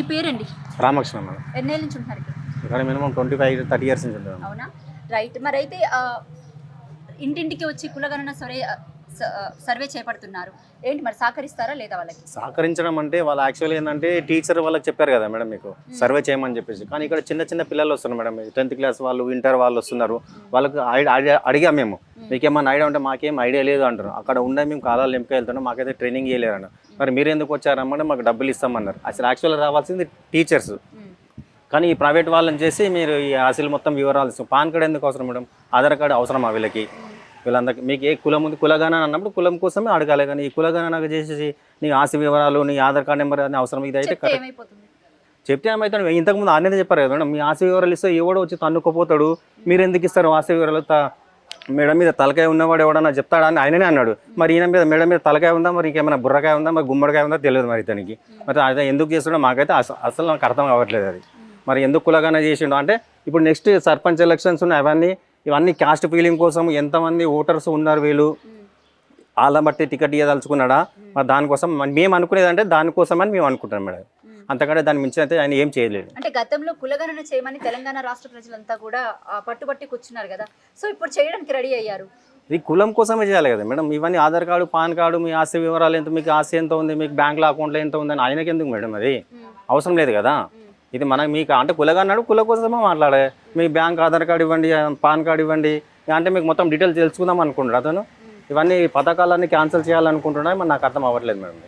మీ పేరండి? రామకృష్ణ మేడం. ఎన్నేళ్ళ నుంచి ఉంటున్నారు ఇక్కడ? Minimum twenty five thirty years నుంచి ఉంటుంది అవునా? రైట్. మరి అయితే ఇంటింటికి వచ్చి కులగణన సర్వే స- సర్వే చేపడుతున్నారు. ఏంటి మరి సహకరిస్తారా లేదా వాళ్ళకి? సహకరించడం అంటే వాళ్ళు యాక్చువల్లీ ఏంటంటే టీచర్ వాళ్ళకి చెప్పారు కదా మేడం మీకు సర్వే చేయమని చెప్పేసి. కానీ ఇక్కడ చిన్న చిన్న పిల్లలు వస్తున్నారు మేడం. టెన్త్ క్లాస్ వాళ్ళు ఇంటర్ వాళ్ళు వస్తున్నారు. వాళ్ళకి అడిగాం మేము. మీకేమన్నా ఐడియా ఉంటే మాకేం ఐడియా లేదు అంటారు. అక్కడ ఉండే మేము కాలాలు ఎంపిక వెళ్తున్నాం మాకైతే ట్రైనింగ్ చేయలేరు మరి మీరు ఎందుకు వచ్చారమ్మంటే మాకు డబ్బులు ఇస్తామన్నారు. అసలు యాక్చువల్గా రావాల్సింది టీచర్స్. కానీ ఈ ప్రైవేట్ వాళ్ళని చేసి మీరు ఈ అసలు మొత్తం వివరాలు ఇస్తాం పాన్ కార్డ్ ఎందుకు అవసరం మేడం? ఆధార్ కార్డు అవసరమా వీళ్ళకి? వీళ్ళందరికీ మీకు ఏ కులం ఉంది? కులగణన అన్నప్పుడు కులం కోసమే అడగాలి. కానీ ఈ కులగణన చేసేసి నీ ఆస్తి వివరాలు నీ ఆధార్ కార్డ్ నెంబర్ అని అవసరం. ఇది అయితే కరెక్ట్. చెప్తే ఏమైతే ఇంతకుముందు ఆనేది చెప్పారు కదా మేడం. మీ ఆస్తి వివరాలు ఇస్తే ఎవడో వచ్చి తన్నుకుపోతాడు. మీరు ఎందుకు ఇస్తారు ఆస్తి వివరాలు? మేడం మీద తలకాయ ఉన్నవాడు ఎవడన్నా చెప్తాడా అని ఆయననే అన్నాడు. మరి ఈయన మీద మేడం మీద తలకాయ ఉందా? మరి ఇంకేమైనా బుర్రకాయ ఉందా? మరి గుమ్మడికాయ ఉందా? తెలియదు మరి ఇతనికి. మరి అది ఎందుకు చేస్తాడో మాకైతే అసలు నాకు అర్థం కావట్లేదు అది. మరి ఎందుకు కులగానే చేసిండు? అంటే ఇప్పుడు నెక్స్ట్ సర్పంచ్ ఎలక్షన్స్ ఉన్నాయి అవన్నీ. ఇవన్నీ క్యాస్ట్ ఫీలింగ్ కోసం ఎంతమంది ఓటర్స్ ఉన్నారు వీళ్ళు? వాళ్ళని బట్టి టికెట్ ఇవ్వదలుచుకున్నాడా మరి దానికోసం మేము అనుకునేది అంటే దానికోసమని మేము అనుకుంటాం మేడం. అంతకంటే దాని మించి అయితే ఆయన ఏం చేయలేడు అంటే గతంలో కులగణన చేయమని తెలంగాణ రాష్ట్ర ప్రజలంతా కూడా పట్టుబట్టి కూర్చున్నారు కదా. సో ఇప్పుడు చేయడానికి రెడీ అయ్యారు. ఇది కులం కోసమే చేయాలి కదా మేడం. ఇవన్నీ ఆధార్ కార్డు పాన్ కార్డు మీ ఆస్తి వివరాలు ఎంత మీకు ఆస్తి ఎంత ఉంది మీకు బ్యాంక్లో అకౌంట్లో ఎంత ఉంది అని ఆయనకి ఎందుకు మేడం అది? అవసరం లేదు కదా. ఇది మన మీకు అంటే కులగా అన్నాడు కుల కోసమే మాట్లాడే మీ బ్యాంక్ ఆధార్ కార్డు ఇవ్వండి పాన్ కార్డు ఇవ్వండి. అంటే మీకు మొత్తం డీటెయిల్స్ తెలుసుకుందాం అనుకుంటాడు అతను. ఇవన్నీ పథకాలన్నీ క్యాన్సిల్ చేయాలనుకుంటున్నా మరి నాకు అర్థం అవ్వట్లేదు మేడం.